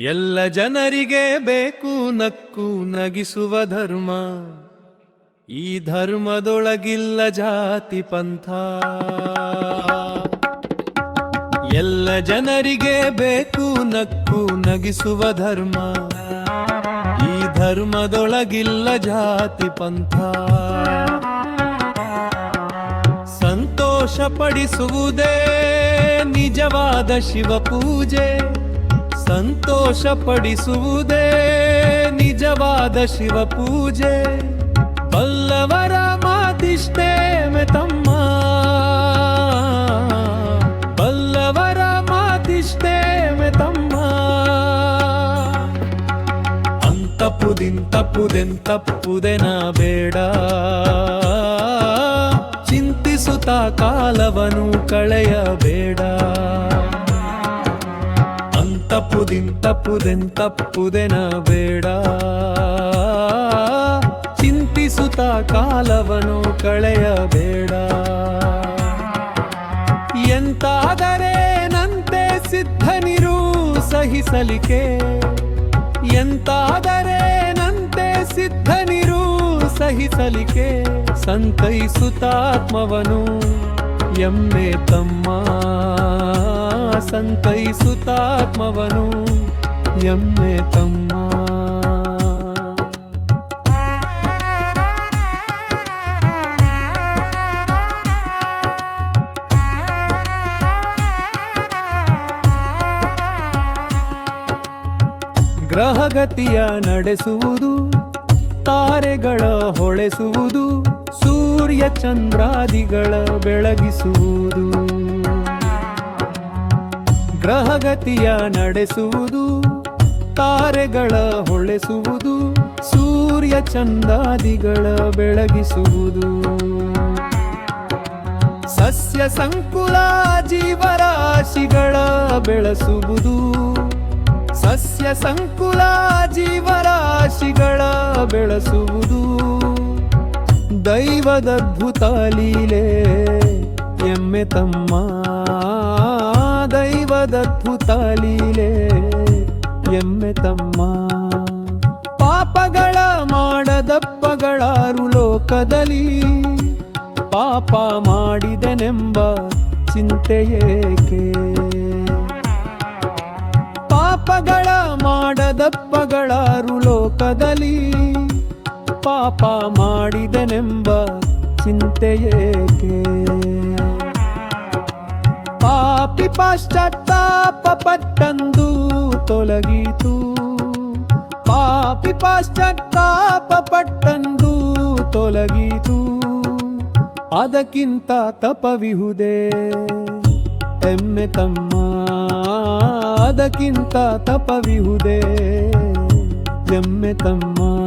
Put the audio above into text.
ಎಲ್ಲ ಜನರಿಗೆ ಬೇಕು ನಕ್ಕು ನಗಿಸುವ ಧರ್ಮ. ಈ ಧರ್ಮದೊಳಗಿಲ್ಲ ಜಾತಿ ಪಂಥ. ಎಲ್ಲ ಜನರಿಗೆ ಬೇಕು ನಕ್ಕು ನಗಿಸುವ ಧರ್ಮ. ಈ ಧರ್ಮದೊಳಗಿಲ್ಲ ಜಾತಿ ಪಂಥ. ಸಂತೋಷ ಪಡಿಸುವುದೇ ನಿಜವಾದ ಶಿವ ಪೂಜೆ ಸಂತೋಷ ಪಡಿಸುವುದೇ ನಿಜವಾದ ಶಿವ ಪೂಜೆ ಬಲ್ಲವರ ಮಾತಿಷ್ಟೇ ತಮ್ಮ. ಬಲ್ಲವರ ಮಾತಿಷ್ಟೇ ತಮ್ಮ ಅಂತಪ್ಪುದೆಂತಪ್ಪುದೆಂತಪ್ಪುದೆನ ಬೇಡ. ಚಿಂತಿಸುತ್ತ ಕಾಲವನು ಕಳೆಯಬೇಡ. ಅಂತಪ್ಪುದಿಂತಪ್ಪುದೆಂತಪ್ಪುದೆನ ಬೇಡ. ಚಿಂತಿಸುತ್ತ ಕಾಲವನು ಕಳೆಯಬೇಡ ಎಂತಾದರೇನಂತೆ ಸಿದ್ಧನಿರು ಸಹಿಸಲಿಕೆ ಎಂತಾದರೇನಂತೆ ಸಿದ್ಧನಿರು ಸಹಿಸಲಿಕೆ ಸಂತೈಸುತ್ತಾತ್ಮವನು ಎಮ್ಮೆ ತಮ್ಮ. ಸಂತೈಸುತ್ತಾತ್ಮವನು ಎಮ್ಮೆ ತಮ್ಮ. ಗ್ರಹಗತಿಯ ನಡೆಸುವುದು ತಾರೆಗಳ ಹೊಳೆಸುವುದು ಸೂರ್ಯ ಚಂದ್ರಾದಿಗಳ ಬೆಳಗಿಸುವುದು. ಗ್ರಹಗತಿಯ ನಡೆಸುವುದು, ತಾರೆಗಳ ಹೊಳೆಸುವುದು, ಸೂರ್ಯ ಚಂದಾದಿಗಳ ಬೆಳಗಿಸುವುದು. ಸಸ್ಯ ಸಂಕುಲ ಜೀವರಾಶಿಗಳ ಬೆಳೆಸುವುದು, ಸಸ್ಯ ಸಂಕುಲ ಜೀವರಾಶಿಗಳ ಬೆಳೆಸುವುದು. ದೈವದದ್ಭುತ ಲೀಲೆ, ಎಮ್ಮೆ ತಮ್ಮ ದೈವದದ್ಭುತ ಲೀಲೆ ಎಮ್ಮೆ ತಮ್ಮ. ಪಾಪಗಳ ಮಾಡದಪ್ಪಗಳಾರು ಲೋಕದಲ್ಲಿ ಪಾಪ ಮಾಡಿದನೆಂಬ ಚಿಂತೆಯೇಕೆ ಪಾಪಗಳ ಮಾಡದಪ್ಪಗಳಾರು ಲೋಕದಲ್ಲಿ ಪಾಪ ಮಾಡಿದನೆಂಬ ಚಿಂತೆಯೇಕೆ ಪಾಪಿ ಪಾಶ್ಚಾತ್ತಾಪ ಪಟ್ಟಂದು ತೊಲಗಿತು. ಪಾಪಿ ಪಾಶ್ಚಾತ್ತಾಪ ಪಟ್ಟಂದು ತೊಲಗಿತು. ಅದಕ್ಕಿಂತ ತಪವಿಹುದೇ. ಎಮ್ಮೆ ತಮ್ಮ, ಅದಕ್ಕಿಂತ ತಪವಿಹುದೇ. ಎಮ್ಮೆ ತಮ್ಮ